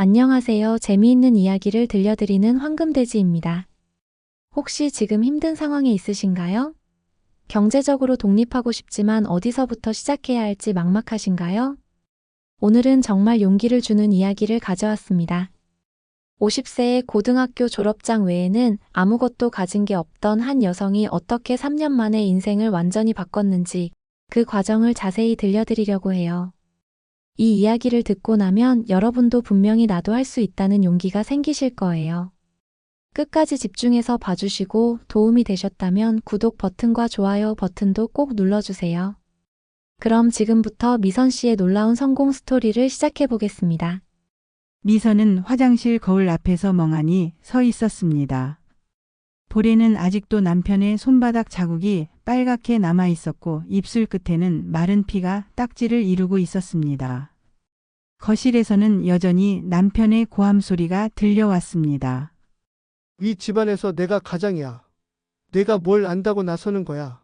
안녕하세요. 재미있는 이야기를 들려드리는 황금돼지입니다. 혹시 지금 힘든 상황에 있으신가요? 경제적으로 독립하고 싶지만 어디서부터 시작해야 할지 막막하신가요? 오늘은 정말 용기를 주는 이야기를 가져왔습니다. 50세의 고등학교 졸업장 외에는 아무것도 가진 게 없던 한 여성이 어떻게 3년 만에 인생을 완전히 바꿨는지 그 과정을 자세히 들려드리려고 해요. 이 이야기를 듣고 나면 여러분도 분명히 나도 할 수 있다는 용기가 생기실 거예요. 끝까지 집중해서 봐주시고 도움이 되셨다면 구독 버튼과 좋아요 버튼도 꼭 눌러주세요. 그럼 지금부터 미선 씨의 놀라운 성공 스토리를 시작해 보겠습니다. 미선은 화장실 거울 앞에서 멍하니 서 있었습니다. 볼에는 아직도 남편의 손바닥 자국이 빨갛게 남아 있었고 입술 끝에는 마른 피가 딱지를 이루고 있었습니다. 거실에서는 여전히 남편의 고함 소리가 들려왔습니다. 이 집안에서 내가 가장이야. 내가 뭘 안다고 나서는 거야.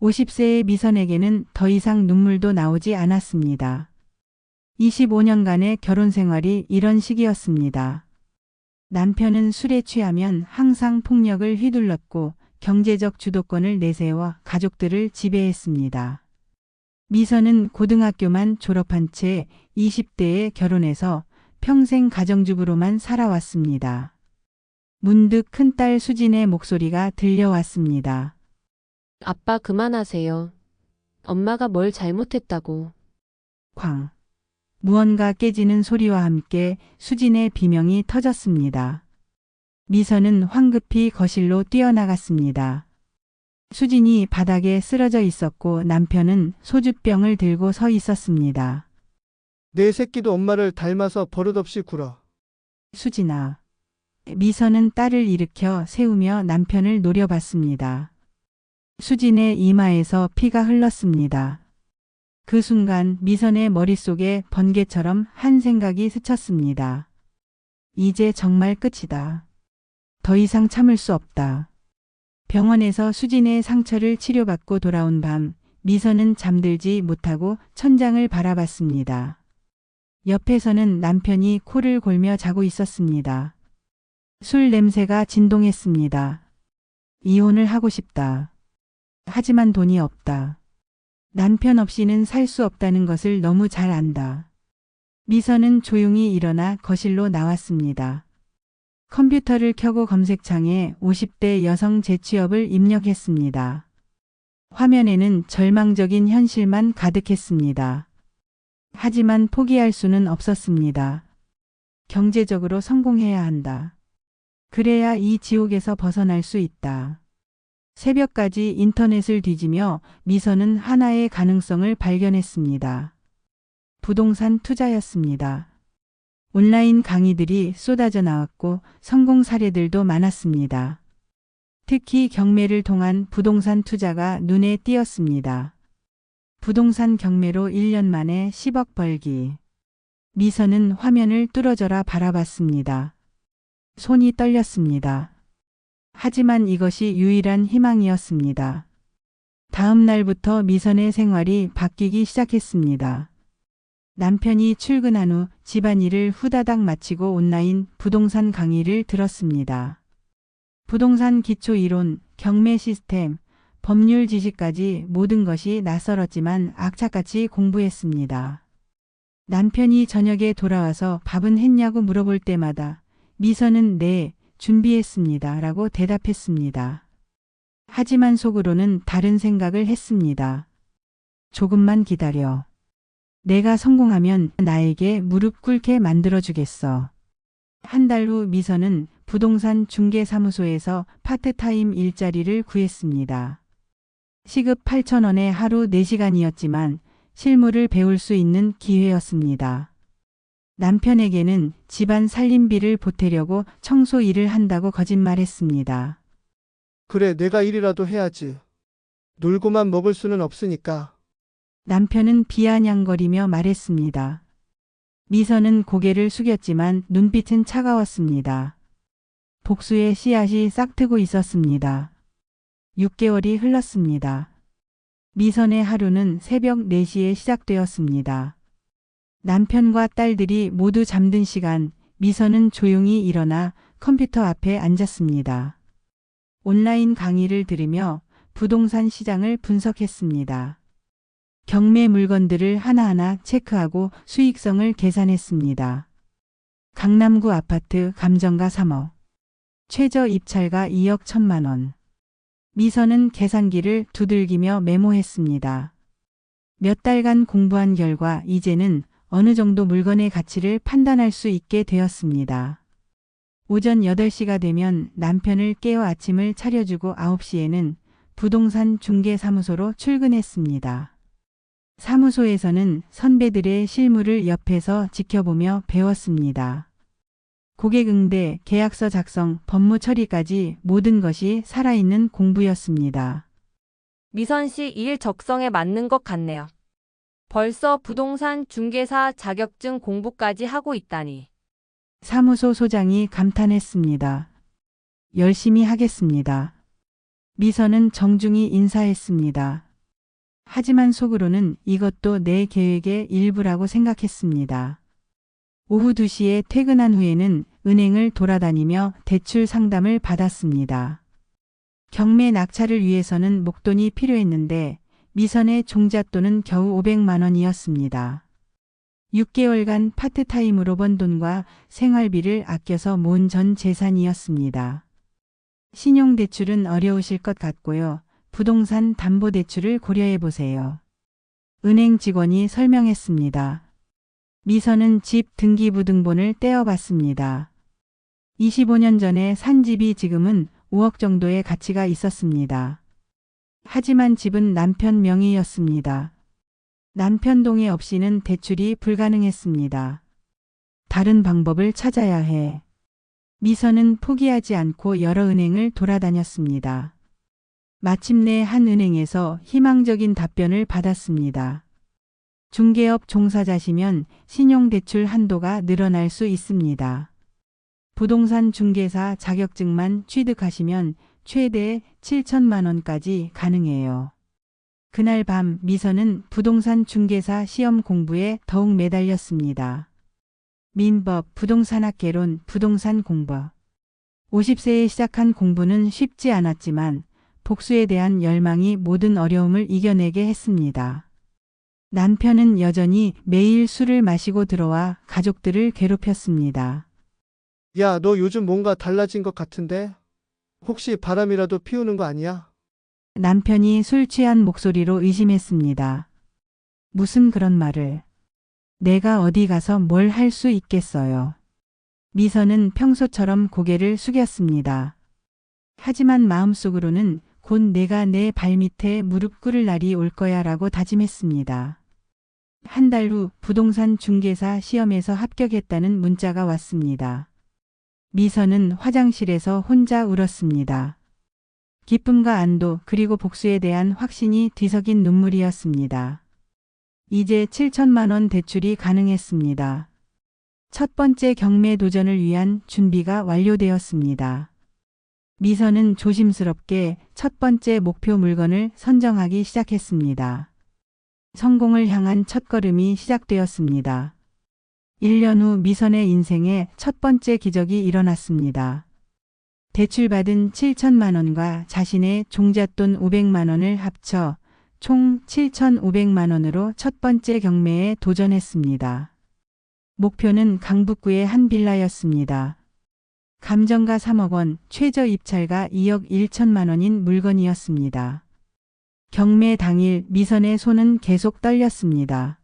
50세의 미선에게는 더 이상 눈물도 나오지 않았습니다. 25년간의 결혼 생활이 이런 식이었습니다. 남편은 술에 취하면 항상 폭력을 휘둘렀고 경제적 주도권을 내세워 가족들을 지배했습니다. 미선은 고등학교만 졸업한 채 20대에 결혼해서 평생 가정주부로만 살아왔습니다. 문득 큰딸 수진의 목소리가 들려왔습니다. 아빠 그만하세요. 엄마가 뭘 잘못했다고. 쾅. 무언가 깨지는 소리와 함께 수진의 비명이 터졌습니다. 미선은 황급히 거실로 뛰어나갔습니다. 수진이 바닥에 쓰러져 있었고 남편은 소주병을 들고 서 있었습니다. 내 새끼도 엄마를 닮아서 버릇없이 굴어. 수진아. 미선은 딸을 일으켜 세우며 남편을 노려봤습니다. 수진의 이마에서 피가 흘렀습니다. 그 순간 미선의 머릿속에 번개처럼 한 생각이 스쳤습니다. 이제 정말 끝이다. 더 이상 참을 수 없다. 병원에서 수진의 상처를 치료받고 돌아온 밤, 미선은 잠들지 못하고 천장을 바라봤습니다. 옆에서는 남편이 코를 골며 자고 있었습니다. 술 냄새가 진동했습니다. 이혼을 하고 싶다. 하지만 돈이 없다. 남편 없이는 살 수 없다는 것을 너무 잘 안다. 미선은 조용히 일어나 거실로 나왔습니다. 컴퓨터를 켜고 검색창에 50대 여성 재취업을 입력했습니다. 화면에는 절망적인 현실만 가득했습니다. 하지만 포기할 수는 없었습니다. 경제적으로 성공해야 한다. 그래야 이 지옥에서 벗어날 수 있다. 새벽까지 인터넷을 뒤지며 미선은 하나의 가능성을 발견했습니다. 부동산 투자였습니다. 온라인 강의들이 쏟아져 나왔고 성공 사례들도 많았습니다. 특히 경매를 통한 부동산 투자가 눈에 띄었습니다. 부동산 경매로 1년 만에 10억 벌기. 미선은 화면을 뚫어져라 바라봤습니다. 손이 떨렸습니다. 하지만 이것이 유일한 희망이었습니다. 다음 날부터 미선의 생활이 바뀌기 시작했습니다. 남편이 출근한 후 집안일을 후다닥 마치고 온라인 부동산 강의를 들었습니다. 부동산 기초 이론, 경매 시스템, 법률 지식까지 모든 것이 낯설었지만 악착같이 공부했습니다. 남편이 저녁에 돌아와서 밥은 했냐고 물어볼 때마다 미선은 네, 준비했습니다. 라고 대답했습니다. 하지만 속으로는 다른 생각을 했습니다. 조금만 기다려. 내가 성공하면 나에게 무릎 꿇게 만들어주겠어. 한 달 후 미선은 부동산 중개사무소에서 파트타임 일자리를 구했습니다. 시급 8,000원에 하루 4시간이었지만 실무를 배울 수 있는 기회였습니다. 남편에게는 집안 살림비를 보태려고 청소 일을 한다고 거짓말했습니다. 그래, 내가 일이라도 해야지. 놀고만 먹을 수는 없으니까. 남편은 비아냥거리며 말했습니다. 미선은 고개를 숙였지만 눈빛은 차가웠습니다. 복수의 씨앗이 싹트고 있었습니다. 6개월이 흘렀습니다. 미선의 하루는 새벽 4시에 시작되었습니다. 남편과 딸들이 모두 잠든 시간 미선은 조용히 일어나 컴퓨터 앞에 앉았습니다. 온라인 강의를 들으며 부동산 시장을 분석했습니다. 경매 물건들을 하나하나 체크하고 수익성을 계산했습니다. 강남구 아파트 감정가 3억. 최저 입찰가 2억 1천만 원. 미선은 계산기를 두들기며 메모했습니다. 몇 달간 공부한 결과 이제는 어느 정도 물건의 가치를 판단할 수 있게 되었습니다. 오전 8시가 되면 남편을 깨워 아침을 차려주고 9시에는 부동산 중개사무소로 출근했습니다. 사무소에서는 선배들의 실무를 옆에서 지켜보며 배웠습니다. 고객 응대, 계약서 작성, 법무 처리까지 모든 것이 살아있는 공부였습니다. 미선 씨일 적성에 맞는 것 같네요. 벌써 부동산 중개사 자격증 공부까지 하고 있다니. 사무소 소장이 감탄했습니다. 열심히 하겠습니다. 미선은 정중히 인사했습니다. 하지만 속으로는 이것도 내 계획의 일부라고 생각했습니다. 오후 2시에 퇴근한 후에는 은행을 돌아다니며 대출 상담을 받았습니다. 경매 낙찰을 위해서는 목돈이 필요했는데 미선의 종잣돈은 겨우 500만 원이었습니다. 6개월간 파트타임으로 번 돈과 생활비를 아껴서 모은 전 재산이었습니다. 신용대출은 어려우실 것 같고요. 부동산 담보대출을 고려해 보세요. 은행 직원이 설명했습니다. 미선은 집 등기부등본을 떼어봤습니다. 25년 전에 산 집이 지금은 5억 정도의 가치가 있었습니다. 하지만 집은 남편 명의였습니다. 남편 동의 없이는 대출이 불가능했습니다. 다른 방법을 찾아야 해. 미선은 포기하지 않고 여러 은행을 돌아다녔습니다. 마침내 한 은행에서 희망적인 답변을 받았습니다. 중개업 종사자시면 신용대출 한도가 늘어날 수 있습니다. 부동산 중개사 자격증만 취득하시면 최대 7천만 원까지 가능해요. 그날 밤 미선은 부동산 중개사 시험 공부에 더욱 매달렸습니다. 민법, 부동산학개론, 부동산 공부. 50세에 시작한 공부는 쉽지 않았지만 복수에 대한 열망이 모든 어려움을 이겨내게 했습니다. 남편은 여전히 매일 술을 마시고 들어와 가족들을 괴롭혔습니다. 야, 너 요즘 뭔가 달라진 것 같은데? 혹시 바람이라도 피우는 거 아니야? 남편이 술 취한 목소리로 의심했습니다. 무슨 그런 말을. 내가 어디 가서 뭘 할 수 있겠어요. 미선은 평소처럼 고개를 숙였습니다. 하지만 마음속으로는 곧 내가 내 발밑에 무릎 꿇을 날이 올 거야 라고 다짐했습니다. 한 달 후 부동산 중개사 시험에서 합격했다는 문자가 왔습니다. 미선은 화장실에서 혼자 울었습니다. 기쁨과 안도 그리고 복수에 대한 확신이 뒤섞인 눈물이었습니다. 이제 7천만 원 대출이 가능했습니다. 첫 번째 경매 도전을 위한 준비가 완료되었습니다. 미선은 조심스럽게 첫 번째 목표 물건을 선정하기 시작했습니다. 성공을 향한 첫걸음이 시작되었습니다. 1년 후 미선의 인생에 첫 번째 기적이 일어났습니다. 대출받은 7천만 원과 자신의 종잣돈 500만 원을 합쳐 총 7,500만 원으로 첫 번째 경매에 도전했습니다. 목표는 강북구의 한 빌라였습니다. 감정가 3억 원, 최저 입찰가 2억 1천만 원인 물건이었습니다. 경매 당일 미선의 손은 계속 떨렸습니다.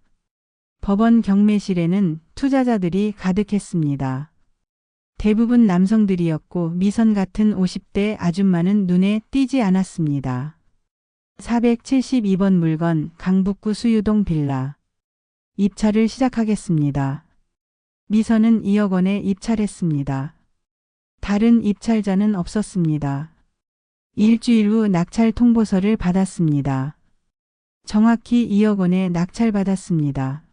법원 경매실에는 투자자들이 가득했습니다. 대부분 남성들이었고 미선 같은 50대 아줌마는 눈에 띄지 않았습니다. 472번 물건 강북구 수유동 빌라. 입찰을 시작하겠습니다. 미선은 2억 원에 입찰했습니다. 다른 입찰자는 없었습니다. 일주일 후 낙찰 통보서를 받았습니다. 정확히 2억 원에 낙찰받았습니다.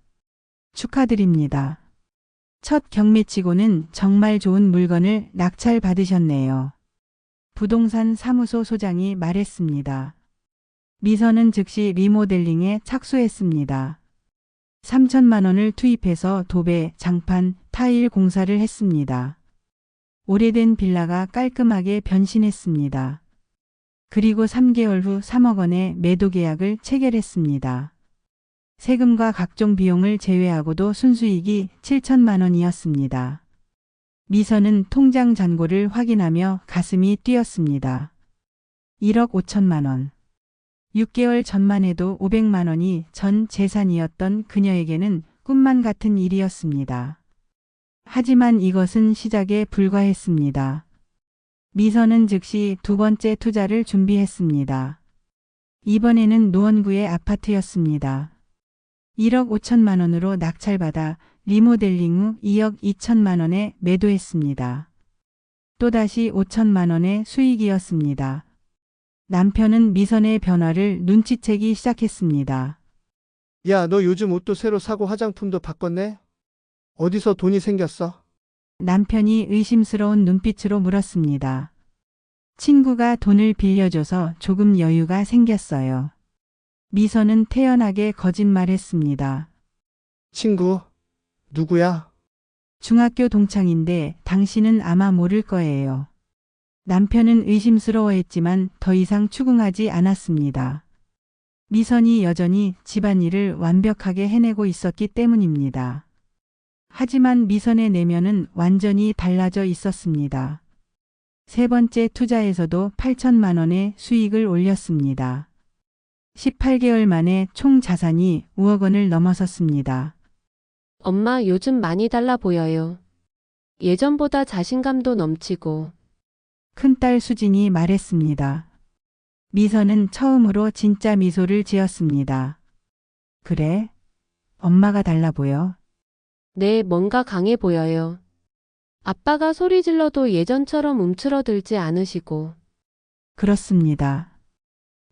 축하드립니다. 첫 경매치고는 정말 좋은 물건을 낙찰 받으셨네요. 부동산 사무소 소장이 말했습니다. 미선은 즉시 리모델링에 착수했습니다. 3천만 원을 투입해서 도배, 장판, 타일 공사를 했습니다. 오래된 빌라가 깔끔하게 변신했습니다. 그리고 3개월 후 3억 원의 매도 계약을 체결했습니다. 세금과 각종 비용을 제외하고도 순수익이 7천만 원이었습니다. 미선은 통장 잔고를 확인하며 가슴이 뛰었습니다. 1억 5천만 원. 6개월 전만 해도 500만 원이 전 재산이었던 그녀에게는 꿈만 같은 일이었습니다. 하지만 이것은 시작에 불과했습니다. 미선은 즉시 두 번째 투자를 준비했습니다. 이번에는 노원구의 아파트였습니다. 1억 5천만 원으로 낙찰받아 리모델링 후 2억 2천만 원에 매도했습니다. 또다시 5천만 원의 수익이었습니다. 남편은 미선의 변화를 눈치채기 시작했습니다. 야, 너 요즘 옷도 새로 사고 화장품도 바꿨네? 어디서 돈이 생겼어? 남편이 의심스러운 눈빛으로 물었습니다. 친구가 돈을 빌려줘서 조금 여유가 생겼어요. 미선은 태연하게 거짓말했습니다. 친구, 누구야? 중학교 동창인데 당신은 아마 모를 거예요. 남편은 의심스러워했지만 더 이상 추궁하지 않았습니다. 미선이 여전히 집안일을 완벽하게 해내고 있었기 때문입니다. 하지만 미선의 내면은 완전히 달라져 있었습니다. 세 번째 투자에서도 8천만 원의 수익을 올렸습니다. 18개월 만에 총 자산이 5억 원을 넘어섰습니다. 엄마 요즘 많이 달라 보여요. 예전보다 자신감도 넘치고 큰딸 수진이 말했습니다. 미선은 처음으로 진짜 미소를 지었습니다. 그래? 엄마가 달라 보여? 네, 뭔가 강해 보여요. 아빠가 소리 질러도 예전처럼 움츠러들지 않으시고 그렇습니다.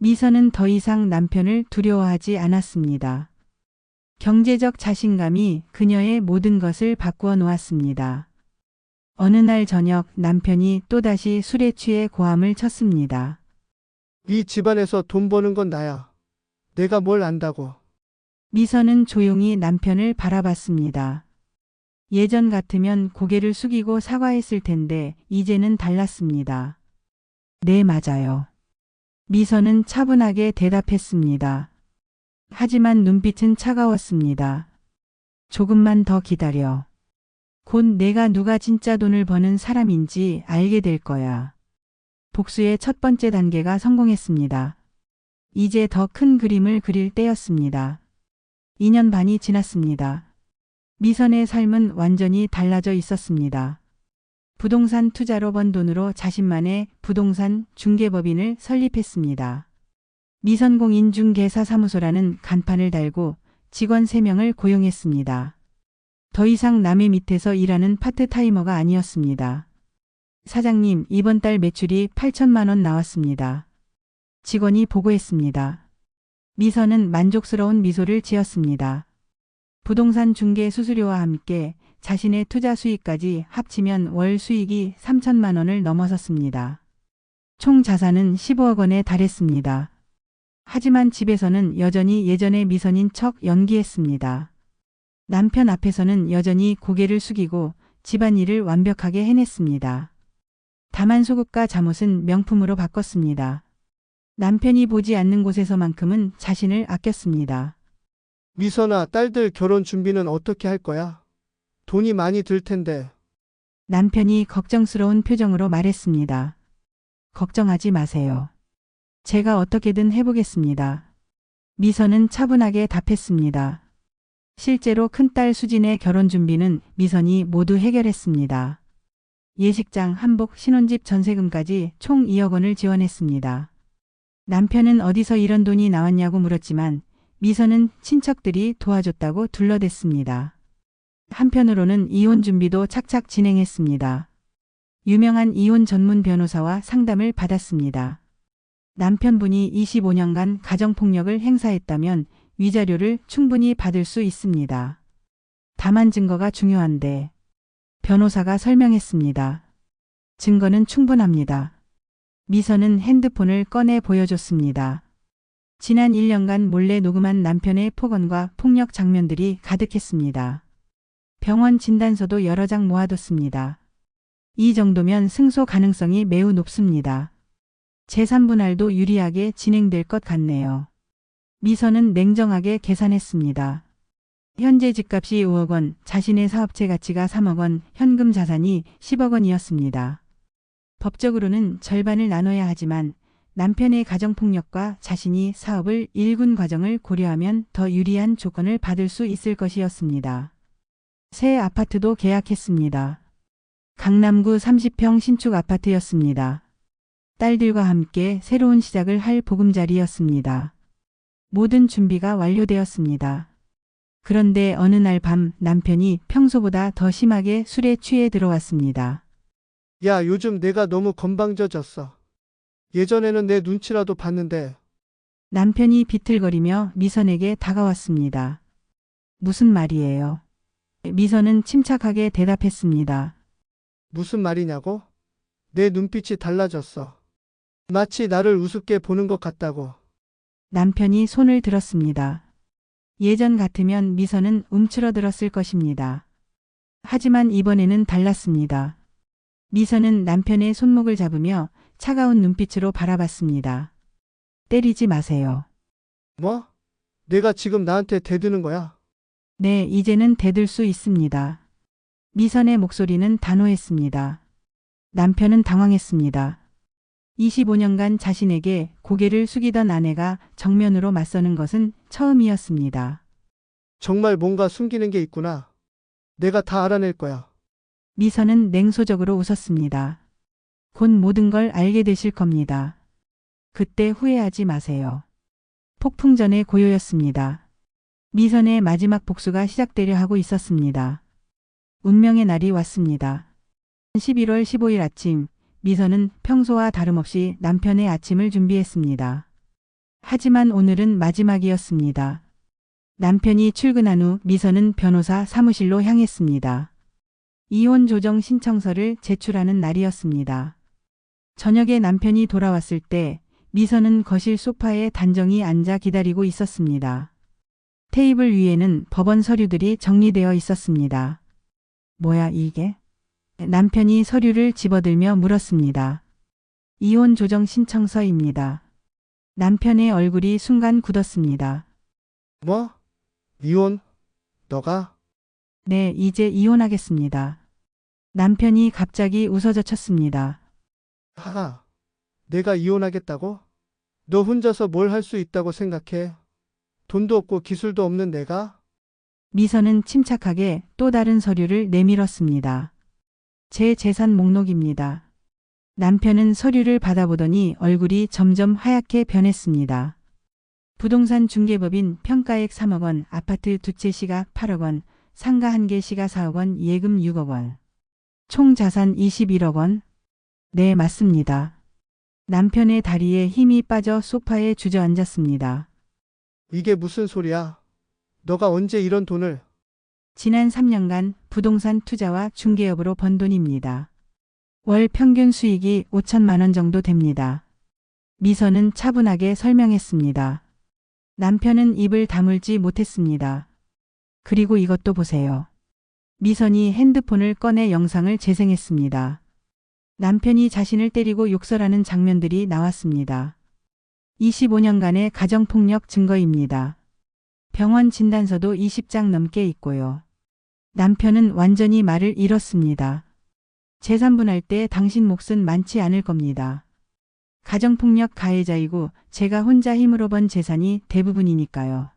미선은 더 이상 남편을 두려워하지 않았습니다. 경제적 자신감이 그녀의 모든 것을 바꾸어 놓았습니다. 어느 날 저녁 남편이 또다시 술에 취해 고함을 쳤습니다. 이 집안에서 돈 버는 건 나야. 내가 뭘 안다고. 미선은 조용히 남편을 바라봤습니다. 예전 같으면 고개를 숙이고 사과했을 텐데 이제는 달랐습니다. 네, 맞아요. 미선은 차분하게 대답했습니다. 하지만 눈빛은 차가웠습니다. 조금만 더 기다려. 곧 내가 누가 진짜 돈을 버는 사람인지 알게 될 거야. 복수의 첫 번째 단계가 성공했습니다. 이제 더 큰 그림을 그릴 때였습니다. 2년 반이 지났습니다. 미선의 삶은 완전히 달라져 있었습니다. 부동산 투자로 번 돈으로 자신만의 부동산 중개법인을 설립했습니다. 미선공인중개사사무소라는 간판을 달고 직원 3명을 고용했습니다. 더 이상 남의 밑에서 일하는 파트타이머가 아니었습니다. 사장님, 이번 달 매출이 8천만 원 나왔습니다. 직원이 보고했습니다. 미선은 만족스러운 미소를 지었습니다. 부동산 중개 수수료와 함께 자신의 투자 수익까지 합치면 월 수익이 3천만 원을 넘어섰습니다. 총 자산은 15억 원에 달했습니다. 하지만 집에서는 여전히 예전의 미선인 척 연기했습니다. 남편 앞에서는 여전히 고개를 숙이고 집안일을 완벽하게 해냈습니다. 다만 속옷과 잠옷은 명품으로 바꿨습니다. 남편이 보지 않는 곳에서만큼은 자신을 아꼈습니다. 미선아, 딸들 결혼 준비는 어떻게 할 거야? 돈이 많이 들 텐데. 남편이 걱정스러운 표정으로 말했습니다. 걱정하지 마세요. 제가 어떻게든 해보겠습니다. 미선은 차분하게 답했습니다. 실제로 큰딸 수진의 결혼 준비는 미선이 모두 해결했습니다. 예식장, 한복, 신혼집 전세금까지 총 2억 원을 지원했습니다. 남편은 어디서 이런 돈이 나왔냐고 물었지만 미선은 친척들이 도와줬다고 둘러댔습니다. 한편으로는 이혼 준비도 착착 진행했습니다. 유명한 이혼 전문 변호사와 상담을 받았습니다. 남편분이 25년간 가정폭력을 행사했다면 위자료를 충분히 받을 수 있습니다. 다만 증거가 중요한데 변호사가 설명했습니다. 증거는 충분합니다. 미선은 핸드폰을 꺼내 보여줬습니다. 지난 1년간 몰래 녹음한 남편의 폭언과 폭력 장면들이 가득했습니다. 병원 진단서도 여러 장 모아뒀습니다. 이 정도면 승소 가능성이 매우 높습니다. 재산 분할도 유리하게 진행될 것 같네요. 미선은 냉정하게 계산했습니다. 현재 집값이 5억 원, 자신의 사업체 가치가 3억 원, 현금 자산이 10억 원이었습니다. 법적으로는 절반을 나눠야 하지만 남편의 가정폭력과 자신이 사업을 일군 과정을 고려하면 더 유리한 조건을 받을 수 있을 것이었습니다. 새 아파트도 계약했습니다. 강남구 30평 신축 아파트였습니다. 딸들과 함께 새로운 시작을 할 보금자리였습니다. 모든 준비가 완료되었습니다. 그런데 어느 날 밤 남편이 평소보다 더 심하게 술에 취해 들어왔습니다. 야, 요즘 내가 너무 건방져졌어. 예전에는 내 눈치라도 봤는데, 남편이 비틀거리며 미선에게 다가왔습니다. 무슨 말이에요? 미선은 침착하게 대답했습니다. 무슨 말이냐고? 내 눈빛이 달라졌어. 마치 나를 우습게 보는 것 같다고. 남편이 손을 들었습니다. 예전 같으면 미선은 움츠러들었을 것입니다. 하지만 이번에는 달랐습니다. 미선은 남편의 손목을 잡으며 차가운 눈빛으로 바라봤습니다. 때리지 마세요. 뭐? 내가 지금 나한테 대드는 거야? 네, 이제는 대들 수 있습니다. 미선의 목소리는 단호했습니다. 남편은 당황했습니다. 25년간 자신에게 고개를 숙이던 아내가 정면으로 맞서는 것은 처음이었습니다. 정말 뭔가 숨기는 게 있구나. 내가 다 알아낼 거야. 미선은 냉소적으로 웃었습니다. 곧 모든 걸 알게 되실 겁니다. 그때 후회하지 마세요. 폭풍 전의 고요였습니다. 미선의 마지막 복수가 시작되려 하고 있었습니다. 운명의 날이 왔습니다. 11월 15일 아침, 미선은 평소와 다름없이 남편의 아침을 준비했습니다. 하지만 오늘은 마지막이었습니다. 남편이 출근한 후 미선은 변호사 사무실로 향했습니다. 이혼 조정 신청서를 제출하는 날이었습니다. 저녁에 남편이 돌아왔을 때 미선은 거실 소파에 단정히 앉아 기다리고 있었습니다. 테이블 위에는 법원 서류들이 정리되어 있었습니다. 뭐야 이게? 남편이 서류를 집어들며 물었습니다. 이혼 조정 신청서입니다. 남편의 얼굴이 순간 굳었습니다. 뭐? 이혼? 너가? 네, 이제 이혼하겠습니다. 남편이 갑자기 웃어젖혔습니다. 하하. 내가 이혼하겠다고? 너 혼자서 뭘 할 수 있다고 생각해? 돈도 없고 기술도 없는 내가? 미선은 침착하게 또 다른 서류를 내밀었습니다. 제 재산 목록입니다. 남편은 서류를 받아보더니 얼굴이 점점 하얗게 변했습니다. 부동산 중개법인 평가액 3억 원, 아파트 두 채 시가 8억 원, 상가 한 개 시가 4억 원, 예금 6억 원. 총 자산 21억 원? 네, 맞습니다. 남편의 다리에 힘이 빠져 소파에 주저앉았습니다. 이게 무슨 소리야? 너가 언제 이런 돈을? 지난 3년간 부동산 투자와 중개업으로 번 돈입니다. 월 평균 수익이 5천만 원 정도 됩니다. 미선은 차분하게 설명했습니다. 남편은 입을 다물지 못했습니다. 그리고 이것도 보세요. 미선이 핸드폰을 꺼내 영상을 재생했습니다. 남편이 자신을 때리고 욕설하는 장면들이 나왔습니다. 25년간의 가정폭력 증거입니다. 병원 진단서도 20장 넘게 있고요. 남편은 완전히 말을 잃었습니다. 재산분할 때 당신 몫은 많지 않을 겁니다. 가정폭력 가해자이고 제가 혼자 힘으로 번 재산이 대부분이니까요.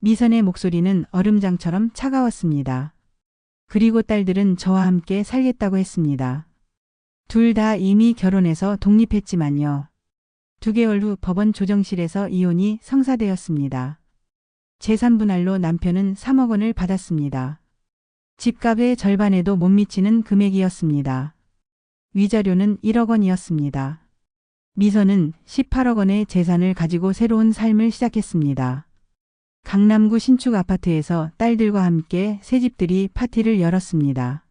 미선의 목소리는 얼음장처럼 차가웠습니다. 그리고 딸들은 저와 함께 살겠다고 했습니다. 둘 다 이미 결혼해서 독립했지만요. 두 개월 후 법원 조정실에서 이혼이 성사되었습니다. 재산 분할로 남편은 3억 원을 받았습니다. 집값의 절반에도 못 미치는 금액이었습니다. 위자료는 1억 원이었습니다. 미선은 18억 원의 재산을 가지고 새로운 삶을 시작했습니다. 강남구 신축 아파트에서 딸들과 함께 새 집들이 파티를 열었습니다.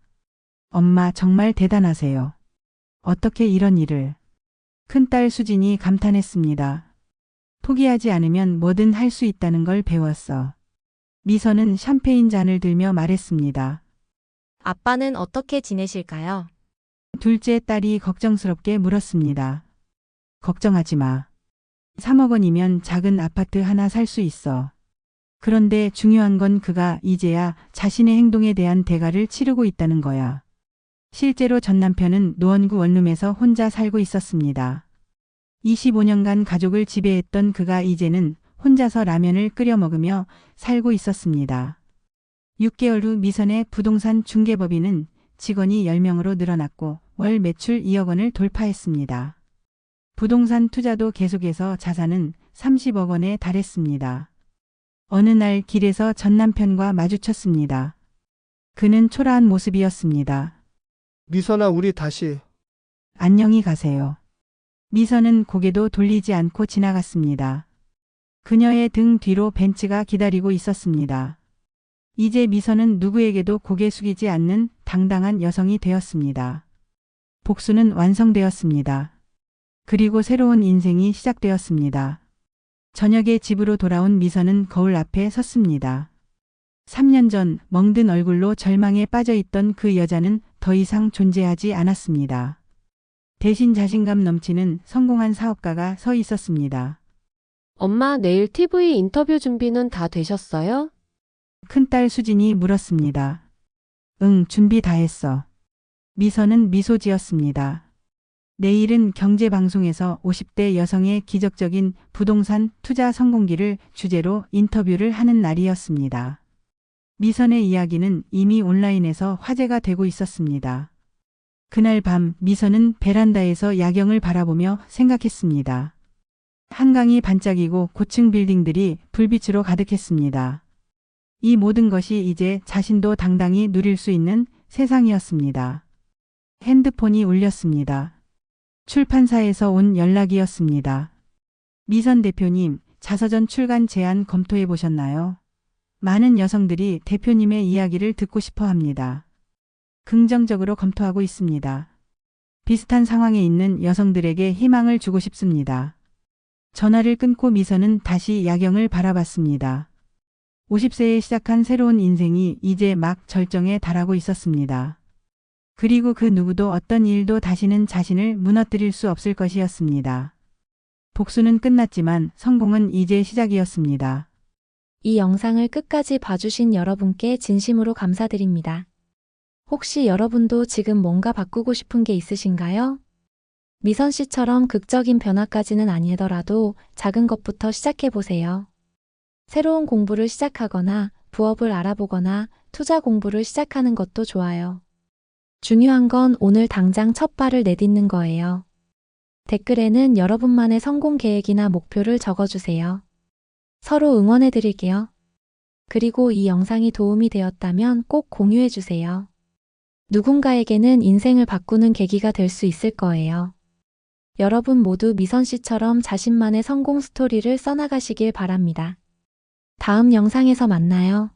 엄마 정말 대단하세요. 어떻게 이런 일을. 큰딸 수진이 감탄했습니다. 포기하지 않으면 뭐든 할 수 있다는 걸 배웠어. 미선은 샴페인 잔을 들며 말했습니다. 아빠는 어떻게 지내실까요? 둘째 딸이 걱정스럽게 물었습니다. 걱정하지 마. 3억 원이면 작은 아파트 하나 살 수 있어. 그런데 중요한 건 그가 이제야 자신의 행동에 대한 대가를 치르고 있다는 거야. 실제로 전 남편은 노원구 원룸에서 혼자 살고 있었습니다. 25년간 가족을 지배했던 그가 이제는 혼자서 라면을 끓여 먹으며 살고 있었습니다. 6개월 후 미선의 부동산 중개법인은 직원이 10명으로 늘어났고 월 매출 2억 원을 돌파했습니다. 부동산 투자도 계속해서 자산은 30억 원에 달했습니다. 어느 날 길에서 전 남편과 마주쳤습니다. 그는 초라한 모습이었습니다. 미선아, 우리 다시. 안녕히 가세요. 미선은 고개도 돌리지 않고 지나갔습니다. 그녀의 등 뒤로 벤츠가 기다리고 있었습니다. 이제 미선은 누구에게도 고개 숙이지 않는 당당한 여성이 되었습니다. 복수는 완성되었습니다. 그리고 새로운 인생이 시작되었습니다. 저녁에 집으로 돌아온 미선은 거울 앞에 섰습니다. 3년 전 멍든 얼굴로 절망에 빠져 있던 그 여자는 더 이상 존재하지 않았습니다. 대신 자신감 넘치는 성공한 사업가가 서 있었습니다. 엄마 내일 TV 인터뷰 준비는 다 되셨어요? 큰딸 수진이 물었습니다. 응, 준비 다 했어. 미선은 미소 지었습니다. 내일은 경제방송에서 50대 여성의 기적적인 부동산 투자 성공기를 주제로 인터뷰를 하는 날이었습니다. 미선의 이야기는 이미 온라인에서 화제가 되고 있었습니다. 그날 밤 미선은 베란다에서 야경을 바라보며 생각했습니다. 한강이 반짝이고 고층 빌딩들이 불빛으로 가득했습니다. 이 모든 것이 이제 자신도 당당히 누릴 수 있는 세상이었습니다. 핸드폰이 울렸습니다. 출판사에서 온 연락이었습니다. 미선 대표님, 자서전 출간 제안 검토해 보셨나요? 많은 여성들이 대표님의 이야기를 듣고 싶어 합니다. 긍정적으로 검토하고 있습니다. 비슷한 상황에 있는 여성들에게 희망을 주고 싶습니다. 전화를 끊고 미선은 다시 야경을 바라봤습니다. 50세에 시작한 새로운 인생이 이제 막 절정에 달하고 있었습니다. 그리고 그 누구도 어떤 일도 다시는 자신을 무너뜨릴 수 없을 것이었습니다. 복수는 끝났지만 성공은 이제 시작이었습니다. 이 영상을 끝까지 봐주신 여러분께 진심으로 감사드립니다. 혹시 여러분도 지금 뭔가 바꾸고 싶은 게 있으신가요? 미선 씨처럼 극적인 변화까지는 아니더라도 작은 것부터 시작해보세요. 새로운 공부를 시작하거나 부업을 알아보거나 투자 공부를 시작하는 것도 좋아요. 중요한 건 오늘 당장 첫 발을 내딛는 거예요. 댓글에는 여러분만의 성공 계획이나 목표를 적어주세요. 서로 응원해 드릴게요. 그리고 이 영상이 도움이 되었다면 꼭 공유해 주세요. 누군가에게는 인생을 바꾸는 계기가 될 수 있을 거예요. 여러분 모두 미선 씨처럼 자신만의 성공 스토리를 써나가시길 바랍니다. 다음 영상에서 만나요.